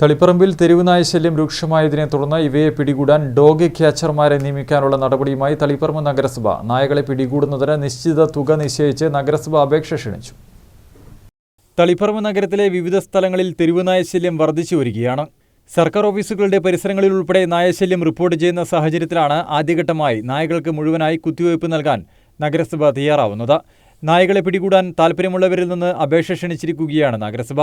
തളിപ്പറമ്പിൽ തെരുവുനായ ശല്യം രൂക്ഷമായതിനെ തുടർന്ന് ഇവയെ പിടികൂടാൻ ഡോഗ് ക്യാച്ചർമാരെ നിയമിക്കാനുള്ള നടപടിയുമായി തളിപ്പറമ്പ് നഗരസഭ. നായകളെ പിടികൂടുന്നതിന് നിശ്ചിത തുക നിശ്ചയിച്ച് നഗരസഭ അപേക്ഷ ക്ഷണിച്ചു. തളിപ്പറമ്പ് നഗരത്തിലെ വിവിധ സ്ഥലങ്ങളിൽ തെരുവുനായ ശല്യം വർദ്ധിച്ചു വരികയാണ്. സർക്കാർ ഓഫീസുകളുടെ പരിസരങ്ങളിൽ ഉൾപ്പെടെ നായശല്യം റിപ്പോർട്ട് ചെയ്യുന്ന സാഹചര്യത്തിലാണ് ആദ്യഘട്ടമായി നായകൾക്ക് മുഴുവനായി കുത്തിവയ്പ് നൽകാൻ നഗരസഭ തയ്യാറാവുന്നത്. നായകളെ പിടികൂടാൻ താൽപ്പര്യമുള്ളവരിൽ നിന്ന് അപേക്ഷ ക്ഷണിച്ചിരിക്കുകയാണ് നഗരസഭ.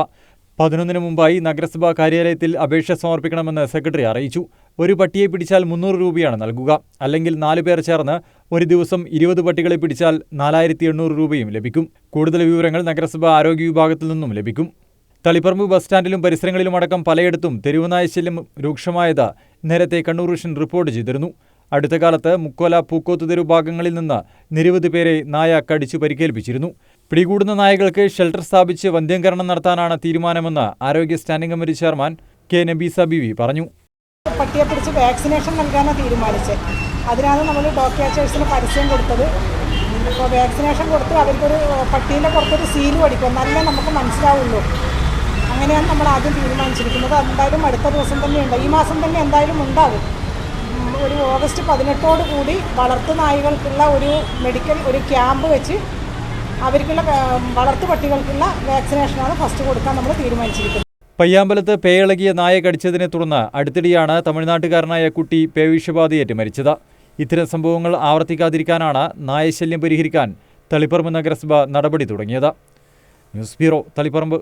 പതിനൊന്നിന് മുമ്പായി നഗരസഭാ കാര്യാലയത്തിൽ അപേക്ഷ സമർപ്പിക്കണമെന്ന് സെക്രട്ടറി അറിയിച്ചു. ഒരു പട്ടിയെ പിടിച്ചാൽ മുന്നൂറ് രൂപയാണ് നൽകുക. അല്ലെങ്കിൽ നാലു പേർ ചേർന്ന് ഒരു ദിവസം ഇരുപത് പട്ടികളെ പിടിച്ചാൽ നാലായിരത്തി എണ്ണൂറ് രൂപയും ലഭിക്കും. കൂടുതൽ വിവരങ്ങൾ നഗരസഭാ ആരോഗ്യ വിഭാഗത്തിൽ നിന്നും ലഭിക്കും. തളിപ്പറമ്പ് ബസ് സ്റ്റാൻഡിലും പരിസരങ്ങളിലുമടക്കം പലയിടത്തും തെരുവുനായ ശല്യം രൂക്ഷമായത് നേരത്തെ കണ്ണൂർ വിഷൻ റിപ്പോർട്ട് ചെയ്തിരുന്നു. അടുത്ത കാലത്ത് മുക്കോല പൂക്കോത്തുതെരു ഭാഗങ്ങളിൽ നിന്ന് നിരവധി പേരെ നായ കടിച്ചു പരിക്കേൽപ്പിച്ചിരുന്നു. പിടികൂടുന്ന നായകൾക്ക് ഷെൽട്ടർ സ്ഥാപിച്ച് വന്ധ്യംകരണം നടത്താനാണ് തീരുമാനമെന്ന് ആരോഗ്യ standing committee chairman K Nabeesa Beevi പറഞ്ഞു. പട്ടിയെ പിടിച്ച് വാക്സിനേഷൻ നൽകാനാണ് തീരുമാനിച്ചത് അതിനാണ് നമ്മൾ ഡോക്ടേഴ്സിന് പരസ്യം കൊടുത്തത്. ഇപ്പോൾ വാക്സിനേഷൻ കൊടുത്ത് അവർക്കൊരു പട്ടീന്റെ പുറത്തൊരു സീലും പഠിക്കും. എന്നാലേ നമുക്ക് മനസ്സിലാവുള്ളൂ. അങ്ങനെയാണ് നമ്മൾ ആദ്യം തീരുമാനിച്ചിരിക്കുന്നത്. എന്തായാലും അടുത്ത ദിവസം തന്നെ ഉണ്ട്. ഈ മാസം തന്നെ എന്തായാലും ഉണ്ടാകും ഒരു ഓഗസ്റ്റ് പതിനെട്ടോട് കൂടി വളർത്തു നായകൾക്കുള്ള ഒരു മെഡിക്കൽ ഒരു ക്യാമ്പ് വെച്ച് അവർക്കുള്ള വളർത്തു പട്ടികൾക്കുള്ള വാക്സിനേഷനാണ് ഫസ്റ്റ് കൊടുക്കാൻ നമ്മൾ തീരുമാനിച്ചിരിക്കുന്നത്. പയ്യാമ്പലത്ത് പേയിളകിയ നായ കടിച്ചതിനെ തുടർന്ന് അടുത്തിടെയാണ് തമിഴ്നാട്ടുകാരനായ കുട്ടി പേവിഷബാധയേറ്റ് മരിച്ചത്. ഇത്തരം സംഭവങ്ങൾ ആവർത്തിക്കാതിരിക്കാനാണ് നായശല്യം പരിഹരിക്കാൻ തളിപ്പറമ്പ് നഗരസഭ നടപടി തുടങ്ങിയത്. News bureau Taliparamba.